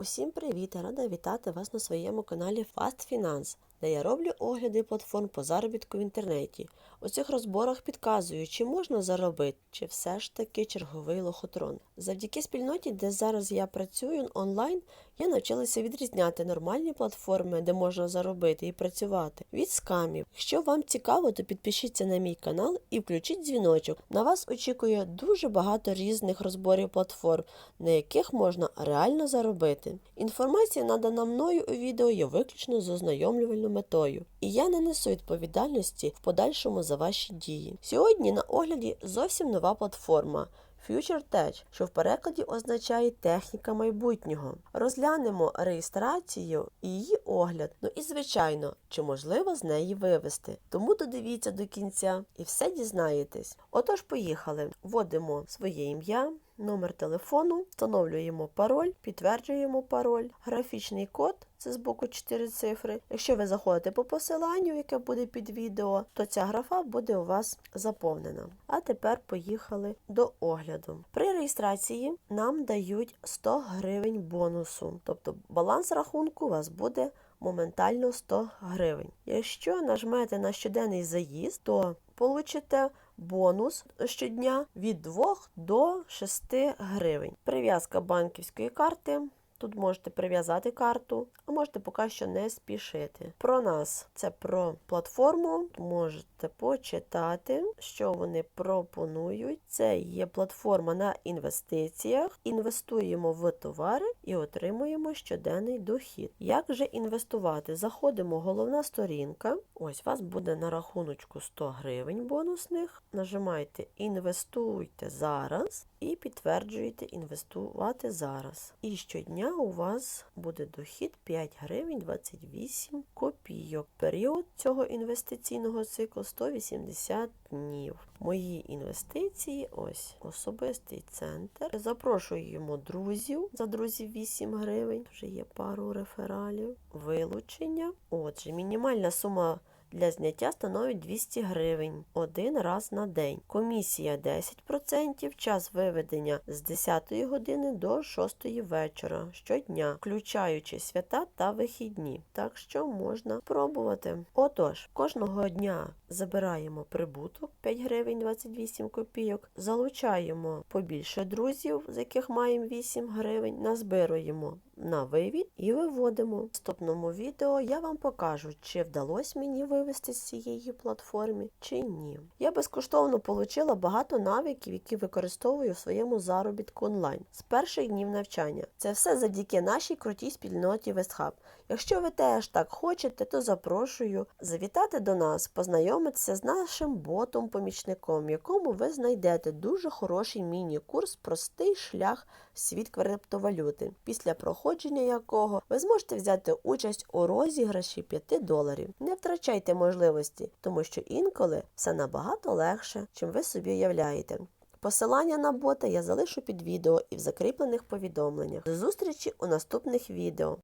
Усім привіт! Рада вітати вас на своєму каналі Fast Finance, де я роблю огляди платформ по заробітку в інтернеті. У цих розборах підказую, чи можна заробити, чи все ж таки черговий лохотрон. Завдяки спільноті, де зараз я працюю онлайн, я навчилася відрізняти нормальні платформи, де можна заробити і працювати, від скамів. Якщо вам цікаво, то підпишіться на мій канал і включіть дзвіночок. На вас очікує дуже багато різних розборів платформ, на яких можна реально заробити. Інформація, надана мною у відео, є виключно з метою, і я не несу відповідальності в подальшому за ваші дії. Сьогодні на огляді зовсім нова платформа. Future Tech, що в перекладі означає техніка майбутнього. Розглянемо реєстрацію і її огляд. Ну і звичайно, чи можливо з неї вивести. Тому додивіться до кінця і все дізнаєтесь. Отож, поїхали. Вводимо своє ім'я. Номер телефону, встановлюємо пароль, підтверджуємо пароль, графічний код це з боку 4 цифри. Якщо ви заходите по посиланню, яке буде під відео, то ця графа буде у вас заповнена. А тепер поїхали до огляду. При реєстрації нам дають 100 гривень бонусу, тобто баланс рахунку у вас буде моментально 100 гривень. Якщо нажмете на щоденний заїзд, то получите бонус щодня від 2 до 6 гривень. Прив'язка банківської карти. Тут можете прив'язати карту, а можете поки що не спішити. Про нас це про платформу. Можете почитати, що вони пропонують. Це є платформа на інвестиціях. Інвестуємо в товари і отримуємо щоденний дохід. Як же інвестувати? Заходимо, головна сторінка. Ось у вас буде на рахуночку 100 гривень бонусних. Нажимаєте Інвестуйте зараз і підтверджуєте інвестувати зараз. І щодня у вас буде дохід 5 гривень 28 копійок. Період цього інвестиційного циклу 180 днів. Мої інвестиції ось особистий центр. Запрошуємо друзів за друзів 8 гривень. Вже є пару рефералів. Вилучення. Отже, мінімальна сума. Для зняття становить 200 гривень один раз на день. Комісія 10%, час виведення з 10 години до 6 вечора щодня, включаючи свята та вихідні. Так що можна пробувати. Отож, кожного дня забираємо прибуток 5 гривень 28 копійок, залучаємо побільше друзів, з яких маємо 8 гривень, назбируємо на вивід і виводимо. В наступному відео я вам покажу, чи вдалося мені вивести з цієї платформи, чи ні. Я безкоштовно отримала багато навиків, які використовую в своєму заробітку онлайн з перших днів навчання. Це все завдяки нашій крутій спільноті WestHub. Якщо ви теж так хочете, то запрошую завітати до нас, познайомитися з нашим ботом-помічником, якому ви знайдете дуже хороший міні-курс Простий шлях світ криптовалюти, після проходження якого ви зможете взяти участь у розіграші 5 доларів. Не втрачайте можливості, тому що інколи все набагато легше, чим ви собі уявляєте. Посилання на бота я залишу під відео і в закріплених повідомленнях. До зустрічі у наступних відео.